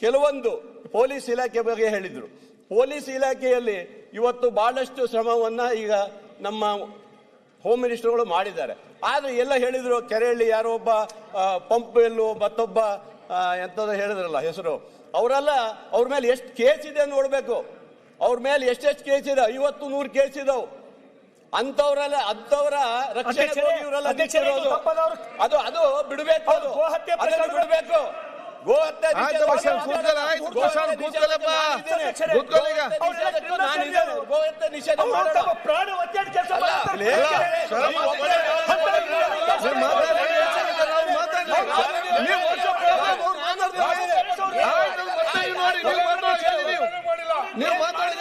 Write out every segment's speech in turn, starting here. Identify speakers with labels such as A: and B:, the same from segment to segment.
A: ಕೆಲವೊಂದು ಪೊಲೀಸ್ ಇಲಾಖೆ ಬಗ್ಗೆ ಹೇಳಿದ್ರು. ಪೊಲೀಸ್ ಇಲಾಖೆಯಲ್ಲಿ ಇವತ್ತು ಬಹಳಷ್ಟು ಶ್ರಮವನ್ನ ಈಗ ನಮ್ಮ ಹೋಮ್ ಮಿನಿಸ್ಟರ್ಗಳು ಮಾಡಿದ್ದಾರೆ. ಆದ್ರೆ ಎಲ್ಲ ಹೇಳಿದ್ರು ಕೆರೆಯಲ್ಲಿ ಯಾರೋ ಒಬ್ಬ ಪಂಪ್ ಎಲ್ಲೋ ಮತ್ತೊಬ್ಬ ಎಂಥದ್ದು ಹೇಳಿದ್ರಲ್ಲ ಹೆಸರು. ಅವರೆಲ್ಲ ಅವ್ರ ಮೇಲೆ ಎಷ್ಟು ಕೇಸ್ ಇದೆ ನೋಡ್ಬೇಕು. ಅವ್ರ ಮೇಲೆ ಎಷ್ಟೆಷ್ಟು ಕೇಸ್ ಇದೆ? ಐವತ್ತು ನೂರು ಕೇಸ್ ಇದಾವ್. ಅಂತವ್ರಲ್ಲ ಅಂತವರ ರಕ್ಷಣೆ. ಅದು ಅದು ಬಿಡಬೇಕು ಬಿಡಬೇಕು.
B: ಪ್ರಾಣ ಒತ್ತೆಯಾಡಿ ಕೆಲಸ
A: ನೀವು ಒಬ್ಬರೇ
C: ಮಾತಾಡಿ. ನೀವು ಮಾತಾಡಿ.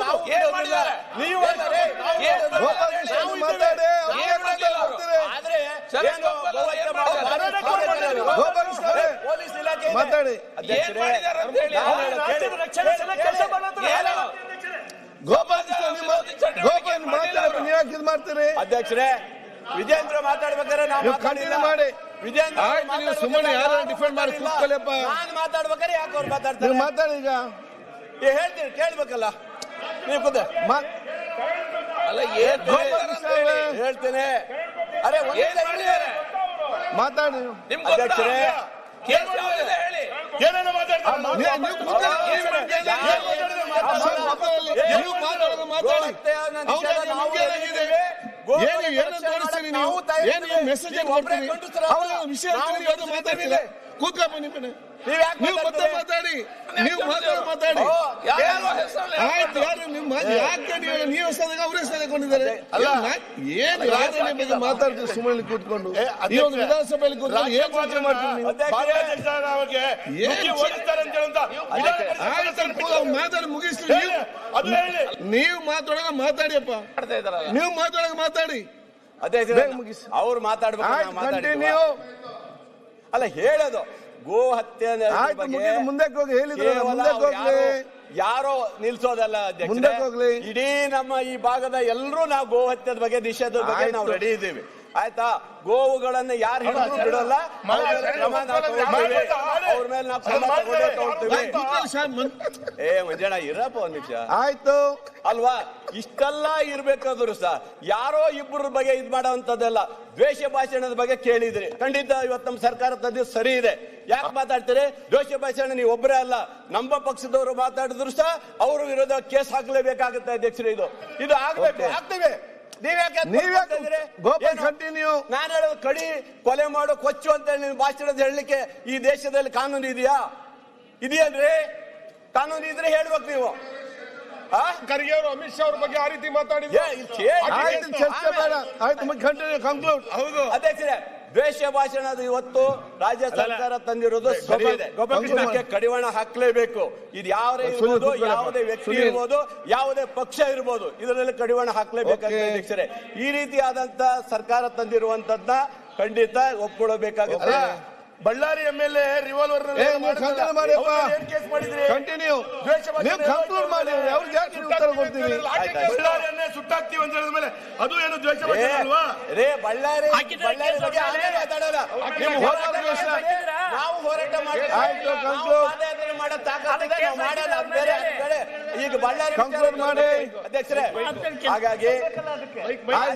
C: ನಾವು.
D: ಏನ್ ಮಾಡಿಲ್ಲ ಅವರು?
C: ನೀವು
A: ಆದ್ರೆ ಏನು ಮಾಡೋದು. ಪೊಲೀಸ್ ಇಲಾಖೆ
C: ಮಾತಾಡಿ.
A: ನಾವು
C: ನೀವು ಮಾಡ್ತೀರಿ
A: ಅಧ್ಯಕ್ಷರೇ ವಿಜೇಂದ್ರ ಮಾತಾಡ್ಬೇಕಾದ್ರೆ ನಾವು
C: ನೀವು continue ಮಾಡಿ.
A: ವಿಜೇಂದ್ರ
C: ನೀವು ಸುಮ್ಮನೆ ಯಾರು ಡಿಫೆಂಡ್ ಮಾಡಿ ಕೂತ್ಕೊಳ್ಳಪ್ಪ
A: ನಾನು ಮಾತಾಡ್ಬೇಕಾದ್ರೆ ಯಾಕೆ ಅವ್ರು
C: ನೀವು
A: ಮಾತಾಡ್ತಾರೆ
C: ಮಾತಾಡಿ ಈಗ
A: ಏ, ಹೇಳ್ತೀನಿ ಕೇಳ್ಬೇಕಲ್ಲ. ನೀವು
D: ಅಲ್ಲ ಏನ್
A: ಹೇಳ್ತೇನೆ. ಅರೆ
C: ಮಾತಾಡಿ.
A: ಅಧ್ಯಕ್ಷರೇ.
D: ಹೇಳಿ?
B: ಏನೇನೋ ಮಾತಾಡ್ತಾರೆ.
C: ಮೆಸೇಜ್ ಅವರ ವಿಷಯ ನಿಮ್ಮನೆ
A: ನೀವ್ ಯಾಕೆ
C: ನೀವು ಮತ್ತೆ ಮಾತಾಡಿ. ನೀವು ಮಾತಾಡಿ ಮಾತಾಡಿ. ಆಯ್ತು ಯಾರು ನಿಮ್ಮ ಯಾಕೆ ನೀವು ನೀವು ಹೆಸರಾಗ ಅವ್ರ ಹೆಸರು ತಗೊಂಡಿದ್ದಾರೆ
A: ಅಲ್ಲ.
C: ಏನು ಬಗ್ಗೆ ಸುಮ್ಮನೆ ಕೂತ್ಕೊಂಡು? ಈ ಒಂದು ವಿಧಾನಸಭೆಯಲ್ಲಿ ಕೂತ್ಕೊಂಡು ಏನ್ ಮಾತಾಡಿ ನೀವು ಮಾತಾಡಿಯಪ್ಪ. ನೀವು ಮಾತಾಡೋಗ ಮಾತಾಡಿ. ಅದೇ.
A: ಅವ್ರು ಮಾತಾಡ್ಬೇಕು ಅಲ್ಲ ಹೇಳೋದು. ಗೋ ಹತ್ಯೆ
C: ಮುಂದಕ್ಕೆ ಹೋಗಿ ಹೇಳಿದ್ರು ಮುಂದಕ್ಕೆ ಹೋಗ್ಲಿ.
A: ಯಾರೋ- ಯಾರೋ ನಿಲ್ಸೋದಲ್ಲ
C: ಅಧ್ಯಕ್ಷ
A: ಇಡೀ ನಮ್ಮ ಈ ಭಾಗದ ಎಲ್ಲರೂ ನಾವು ಗೋ ಹತ್ಯದ ಬಗ್ಗೆ ನಿಷೇಧದ ಬಗ್ಗೆ ನಾವು ರೆಡಿ ಇದ್ದೀವಿ. ಆಯ್ತಾ? ಗೋವುಗಳನ್ನ ಯಾರು ಹಿಡಿದ್ರು ಬಿಡಲ್ಲ? ಅವ್ರ ಮೇಲೆ ನಾವು ಏ ಮಂಜಣ್ಣ ಇರಪ್ಪ ಒಂದ್ ನಿಮಿಷ.
C: ಆಯ್ತು.
A: ಅಲ್ವಾ? ಇಷ್ಟೆಲ್ಲ ಇರ್ಬೇಕಾದ್ರು ಸಹ ಯಾರೋ ಇಬ್ಬರ ಬಗ್ಗೆ ಇದ್ ಮಾಡೋವಂಥದ್ದೆಲ್ಲ ದ್ವೇಷ ಭಾಷಣದ ಬಗ್ಗೆ ಕೇಳಿದ್ರಿ. ಖಂಡಿತ ಇವತ್ ನಮ್ಮ ಸರ್ಕಾರ ತದ್ದು ಸರಿ ಇದೆ. ಯಾಕೆ ಮಾತಾಡ್ತೀರಿ? ದ್ವೇಷ ಭಾಷಣ ನೀವು ಒಬ್ಬರೇ ಅಲ್ಲ. ನಮ್ಮ ಪಕ್ಷದವರು ಮಾತಾಡಿದ್ರು ಸಹ ಅವರು ವಿರೋಧ ಕೇಸ್ ಹಾಕ್ಲೇಬೇಕಾಗುತ್ತೆ ಅಧ್ಯಕ್ಷರು ಇದು. ಇದು ಆಗ್ಬೇಕು. ಆಗ್ತೇವೆ. ನೀವ್ಯಾಕೆ
C: ನೀವ್ಯಾಕೆ? ಗೋಪಾಲ್? ಕಂಟಿನ್ಯೂ?
A: ನಾನು ಹೇಳೋದು ಕಡಿ ಕೊಲೆ ಮಾಡು ಕೊಚ್ಚು ಅಂತ ಹೇಳಿ ನೀವು ಭಾಷಣದ ಹೇಳಲಿಕ್ಕೆ ಈ ದೇಶದಲ್ಲಿ ಕಾನೂನು ಇದೆಯಾ? ಇದೆಯಲ್ರಿ ಕಾನೂನು ಇದ್ರೆ ಹೇಳ್ಬೇಕು ನೀವು. ಆ?
E: ಖರ್ಗೆ ಅವರು ಅಮಿತ್ ಶಾ ಅವ್ರ ಬಗ್ಗೆ ಆ ರೀತಿ ಮಾತಾಡಿದ್ರೆ.
C: ಆಯ್ತು ಚರ್ಚೆ ಬೇಡ. ಆಯ್ತು ಕಂಟಿನ್ಯೂ ಕಂಕ್ಲೂಡ್ ಹೌದು.
A: ಅಧ್ಯಕ್ಷರೇ ದ್ವೇಷ ಭಾಷಣದ ಇವತ್ತು ರಾಜ್ಯ ಸರ್ಕಾರ ತಂದಿರೋದು
C: ಗೋಪಾಲಕೃಷ್ಣ.
A: ಕಡಿವಾಣ ಹಾಕ್ಲೇಬೇಕು ಇದು ಯಾರೇ
C: ಸುನೀಲ್
A: ಇರ್ಬೋದು ಯಾವುದೇ ವ್ಯಕ್ತಿ. ಇರ್ಬೋದು ಯಾವುದೇ ಪಕ್ಷ ಇರ್ಬೋದು ಇದರಲ್ಲಿ ಕಡಿವಾಣ ಹಾಕ್ಲೇಬೇಕಂತ
C: Okay.
A: ಅಧ್ಯಕ್ಷರೇ ಈ ರೀತಿಯಾದಂತ ಸರ್ಕಾರ ತಂದಿರುವಂತದ್ನ ಖಂಡಿತ ಒಪ್ಕೊಳ್ಳಬೇಕಾಗುತ್ತೆ.
E: Ballari M L A revolver
C: continue
E: ಏನ್ ಕೇಸ್ ಮಾಡಿದ್ರಿ?
C: ಕಂಟಿನ್ಯೂ.
E: ದ್ವೇಷ ಭಾಷಣ
C: ನೀವು ಕಂಕ್ಲೂಡ್ ಮಾಡಿ ಅವ್ರಿಗೆ ಯಾಕೆ ನೀವು ಉತ್ತರ ಕೊಡ್ತೀವಿ
A: ಆಯ್ತು, ಆಯ್ತು.
E: ಬಳ್ಳಾರಿಯನ್ನೇ ಸುಟ್ಟಾಕ್ತಿವಿ ಅಂತ ಹೇಳಿದ ಮೇಲೆ ಅದು ಏನು ದ್ವೇಷ ಅಲ್ವಾ?
A: ರೇ ಬಳ್ಳಾರಿ ಬಳ್ಳಾರಿ ಬಗ್ಗೆ
B: ಹಾಕಿದ್ರೆ
A: ಆಮೇಲೆ ಮಾತಾಡೋಣ. ನೀವು
C: ಹೋರಾಟ
A: ಮಾಡ್ತೀವಿ. ನಾವು
C: conclude.
A: ಮಾಡೋ ತಾಕತ್ತಿದೆ, ನಾವು ಮಾಡಲ್ಲ ಬೇರೆ ಬೇರೆ. ಈಗ ಬಳ್ಳಾರಿ
C: Conclude ಮಾಡಿ.
A: ಅಧ್ಯಕ್ಷರೇ. ಹಾಗಾಗಿ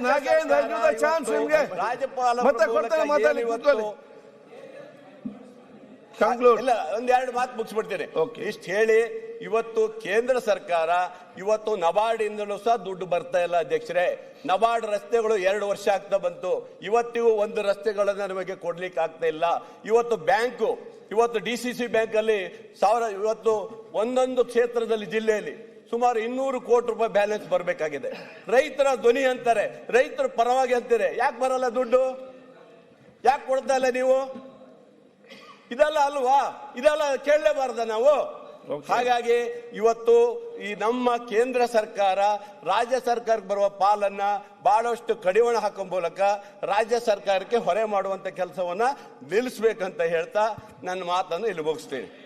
C: ನಾಗೇಂದ್ರ ಚಾನ್ಸ್ ನಿಮ್ಗೆ.
A: ರಾಜ್ಯಪಾಲ
C: ಮತ್ತೆ ಕೊಡ್ತಾರೆ ಮಾತಾಡಿ ಕಂಕ್ಲೂಡ್
A: ಇಲ್ಲ ಒಂದೆರಡು ಎರಡು ಮಾತು ಮುಗಿಸ್ಬಿಡ್ತೇನೆ. ಇಷ್ಟು ಹೇಳಿ ಇವತ್ತು ಕೇಂದ್ರ ಸರ್ಕಾರ ಇವತ್ತು ನಬಾರ್ಡ್ ಇಂದಲೂ ಸಹ ದುಡ್ಡು ಬರ್ತಾ ಇಲ್ಲ ಅಧ್ಯಕ್ಷರೇ. ನಬಾರ್ಡ್ ರಸ್ತೆಗಳು ಎರಡು ವರ್ಷ ಆಗ್ತಾ ಬಂತು. ಇವತ್ತಿಗೂ ಒಂದು ರಸ್ತೆಗಳನ್ನು ನಮಗೆ ಕೊಡ್ಲಿಕ್ಕೆ ಆಗ್ತಾ ಇಲ್ಲ. ಇವತ್ತು ಬ್ಯಾಂಕು ಇವತ್ತು ಡಿ ಸಿ ಸಿ ಬ್ಯಾಂಕ್ ಅಲ್ಲಿ ಸಾವಿರ ಇವತ್ತು ಒಂದೊಂದು ಕ್ಷೇತ್ರದಲ್ಲಿ ಜಿಲ್ಲೆಯಲ್ಲಿ ಸುಮಾರು ಇನ್ನೂರು ಕೋಟಿ ರೂಪಾಯಿ ಬ್ಯಾಲೆನ್ಸ್ ಬರಬೇಕಾಗಿದೆ. ರೈತರ ಧ್ವನಿ ಅಂತಾರೆ. ರೈತರ ಪರವಾಗಿ ಅಂತಾರೆ. ಯಾಕೆ ಬರಲ್ಲ ದುಡ್ಡು? ಯಾಕೆ ಕೊಡ್ತಾ ಇಲ್ಲ ನೀವು? ಇದೆಲ್ಲ ಅಲ್ವಾ? ಇದೆಲ್ಲ ಕೇಳಲೇಬಾರ್ದ ನಾವು? ಹಾಗಾಗಿ ಇವತ್ತು ಈ ನಮ್ಮ ಕೇಂದ್ರ ಸರ್ಕಾರ ರಾಜ್ಯ ಸರ್ಕಾರಕ್ಕೆ ಬರುವ ಪಾಲನ್ನ ಬಹಳಷ್ಟು ಕಡಿವಾಣ ಹಾಕೋ ಮೂಲಕ ರಾಜ್ಯ ಸರ್ಕಾರಕ್ಕೆ ಹೊರೆ ಮಾಡುವಂತ ಕೆಲಸವನ್ನ ನಿಲ್ಲಿಸ್ಬೇಕಂತ ಹೇಳ್ತಾ ನನ್ನ ಮಾತನ್ನು ಇಲ್ಲಿ ಮುಗಿಸ್ತೀನಿ.